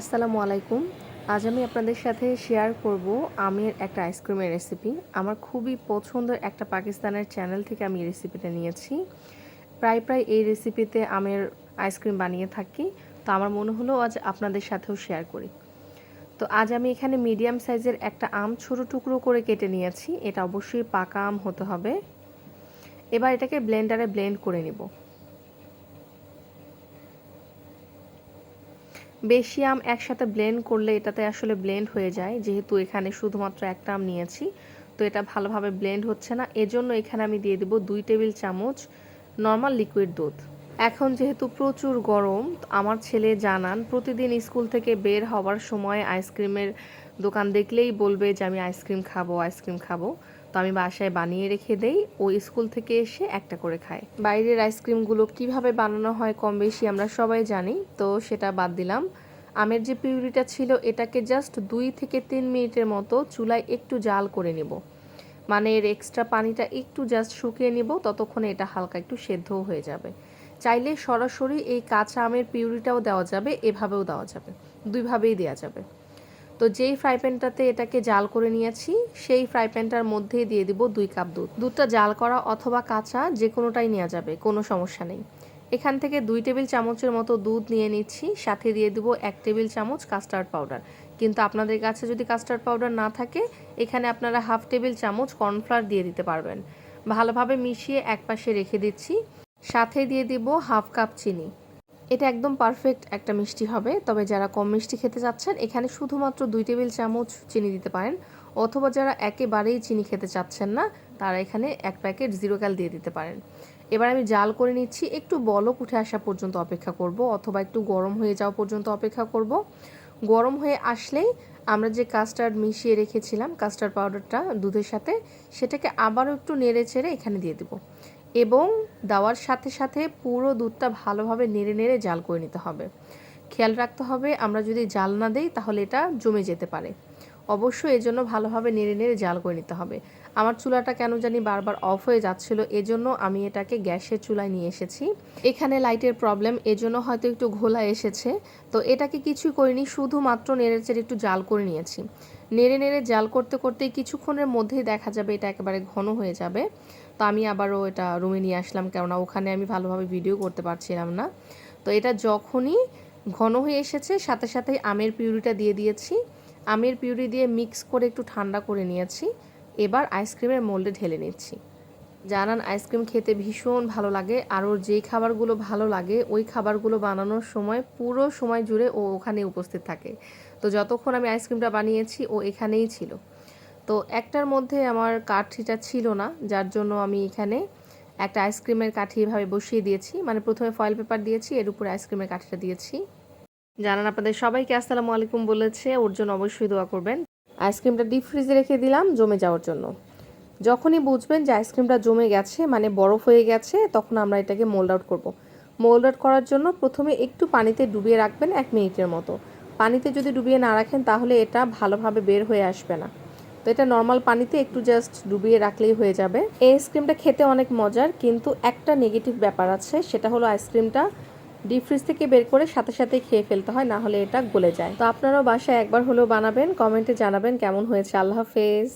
আসসালামু আলাইকুম। আজ আমি আপনাদের সাথে শেয়ার করব আমের একটা আইসক্রিমের রেসিপি আমার খুবই পছন্দের একটা পাকিস্তানের চ্যানেল থেকে আমি এই রেসিপিটা নিয়েছি। প্রায় প্রায় এই রেসিপিতে আমের আইসক্রিম বানিয়ে থাকি। তো আমার মনে হলো আজ আপনাদের সাথেও শেয়ার করি। তো আজ আমি এখানে মিডিয়াম সাইজের একটা আম ছোটো টুকরো করে কেটে নিয়েছি। এটা অবশ্যই পাকা আম হতে হবে। এবার এটাকে ব্লেন্ডারে ব্লেন্ড করে নিব। বেশি আম একসাথে ব্লেন্ড করলে এটাতে আসলে ব্লেন্ড হয়ে যায়। যেহেতু এখানে শুধুমাত্র একটা আম নিয়েছি, তো এটা ভালোভাবে ব্লেন্ড হচ্ছে না। এজন্য এখানে আমি দিয়ে দেবো দুই টেবিল চামচ নর্মাল লিকুইড দুধ। এখন যেহেতু প্রচুর গরম আমার ছেলে জানান, প্রতিদিন স্কুল থেকে বের হওয়ার সময় আইসক্রিমের দোকান দেখলেই বলবে যে, আমি আইসক্রিম খাব আইসক্রিম খাব। তো আমি বাসায় বানিয়ে রেখে দেই। ও স্কুল থেকে এসে একটা করে খায়। বাইরের আইসক্রিমগুলো কীভাবে বানানো হয় কম বেশি আমরা সবাই জানি, তো সেটা বাদ দিলাম। আমের যে পিউরিটা ছিল, এটাকে জাস্ট দুই থেকে তিন মিনিটের মতো চুলায় একটু জাল করে নেব। মানে এর এক্সট্রা পানিটা একটু জাস্ট শুকিয়ে নিব, ততক্ষণে এটা হালকা একটু সেদ্ধও হয়ে যাবে। চাইলে সরাসরি এই কাঁচা আমের পিউরিটাও দেওয়া যাবে, এভাবেও দেওয়া যাবে। দুইভাবেই দেওয়া যাবে। তো যেই ফ্রাই প্যানটাতে এটাকে জাল করে নিয়েছি, সেই ফ্রাই প্যানটার মধ্যেই দিয়ে দিব দুই কাপ দুধ। দুধটা জাল করা অথবা কাঁচা যে কোনোটাই নেওয়া যাবে, কোনো সমস্যা নেই। এখান থেকে দুই টেবিল চামচের মতো দুধ নিয়ে নিচ্ছি, সাথে দিয়ে দিব এক টেবিল চামচ কাস্টার্ড পাউডার। কিন্তু আপনাদের কাছে যদি কাস্টার্ড পাউডার না থাকে, এখানে আপনারা হাফ টেবিল চামচ কর্নফ্লাওয়ার দিয়ে দিতে পারবেন। ভালোভাবে মিশিয়ে একপাশে রেখে দিচ্ছি। সাথে দিয়ে দিব হাফ কাপ চিনি। এটা একদম পারফেক্ট একটা মিষ্টি হবে। তবে যারা কম মিষ্টি খেতে চাচ্ছেন, এখানে শুধুমাত্র দুই টেবিল চামচ চিনি দিতে পারেন। অথবা যারা একেবারেই চিনি খেতে চাচ্ছেন না, তারা এখানে এক প্যাকেট জিরো ক্যাল দিয়ে দিতে পারেন। এবার আমি জাল করে নিচ্ছি। একটু বলক উঠে আসা পর্যন্ত অপেক্ষা করব, অথবা একটু গরম হয়ে যাওয়া পর্যন্ত অপেক্ষা করব। গরম হয়ে আসলেই আমরা যে কাস্টার্ড মিশিয়ে রেখেছিলাম কাস্টার্ড পাউডারটা দুধের সাথে, সেটাকে আবারও একটু নেড়ে চেড়ে এখানে দিয়ে দেবো। এবং দেওয়ার সাথে সাথে পুরো দুধটা ভালোভাবে নেড়ে নেড়ে জাল করে নিতে হবে। খেয়াল রাখতে হবে, আমরা যদি জাল না দেই তাহলে এটা জমে যেতে পারে। অবশ্যই এজন্য ভালোভাবে নেড়ে নেড়ে জাল করে নিতে হবে। আমার চুলাটা কেন জানি বারবার অফ হয়ে যাচ্ছিল, এজন্য আমি এটাকে গ্যাসের চুলায় নিয়ে এসেছি। এখানে লাইটের প্রবলেম, এজন্য হয়তো একটু ঘোলা এসেছে। তো এটাকে কিছুই করিনি, শুধুমাত্র নেড়ে চেড়ে একটু জাল করে নিয়েছি। নেড়ে নেড়ে জাল করতে করতে কিছুক্ষণের মধ্যেই দেখা যাবে এটা একেবারে ঘন হয়ে যাবে। তো আমি আবারও এটা রুমে নিয়ে আসলাম কেননা ওখানে আমি ভালোভাবে ভিডিও করতে পারছিলাম না। তো এটা যখনই ঘন হয়ে এসেছে, সাথে সাথে আমের পিউরিটা দিয়ে দিয়েছি। আমের পিউরি দিয়ে মিক্স করে একটু ঠান্ডা করে নিয়েছি। এবার আইসক্রিমের মোল্ডে ঢেলে নিচ্ছি। জানান, আইসক্রিম খেতে ভীষণ ভালো লাগে আর ওর যেই খাবারগুলো ভালো লাগে, ওই খাবারগুলো বানানোর সময় পুরো সময় জুড়ে ও ওখানে উপস্থিত থাকে। তো যতক্ষণ আমি আইসক্রিমটা বানিয়েছি, ও এখানেই ছিল। তো একটার মধ্যে আমার কাঠিটা ছিল না, যার জন্য আমি এখানে একটা আইসক্রিমের কাঠি এভাবে বসিয়ে দিয়েছি। মানে প্রথমে ফয়েল পেপার দিয়েছি, এর উপরে আইসক্রিমের কাঠিটা দিয়েছি। জানান, আপনাদের সবাইকে আসসালামু আলাইকুম বলেছে, ওর জন্য অবশ্যই দোয়া করবেন। আইসক্রিমটা ডিপ ফ্রিজে রেখে দিলাম, জমে যাওয়ার জন্য। যখনই বুঝবেন যে আইসক্রিমটা জমে গেছে মানে বরফ হয়ে গেছে, তখন আমরা এটাকে মোল্ড আউট করব। মোল্ড আউট করার জন্য প্রথমে একটু পানিতে ডুবিয়ে রাখবেন এক মিনিটের মতো। পানিতে যদি ডুবিয়ে না রাখেন, তাহলে এটা ভালোভাবে বের হয়ে আসবে না। তো এটা নর্মাল পানিতে একটু জাস্ট ডুবিয়ে রাখলেই হয়ে যাবে। এই আইসক্রিমটা খেতে অনেক মজার, কিন্তু একটা নেগেটিভ ব্যাপার আছে, সেটা হলো আইসক্রিমটা ডিপ ফ্রিজ থেকে বের করে সাথে সাথে খেয়ে ফেলতে হয়, না হলে এটা গলে যায়। তো আপনারাও বাসায় একবার হলেও বানাবেন, কমেন্টে জানাবেন কেমন হয়েছে। আল্লাহ হাফেজ।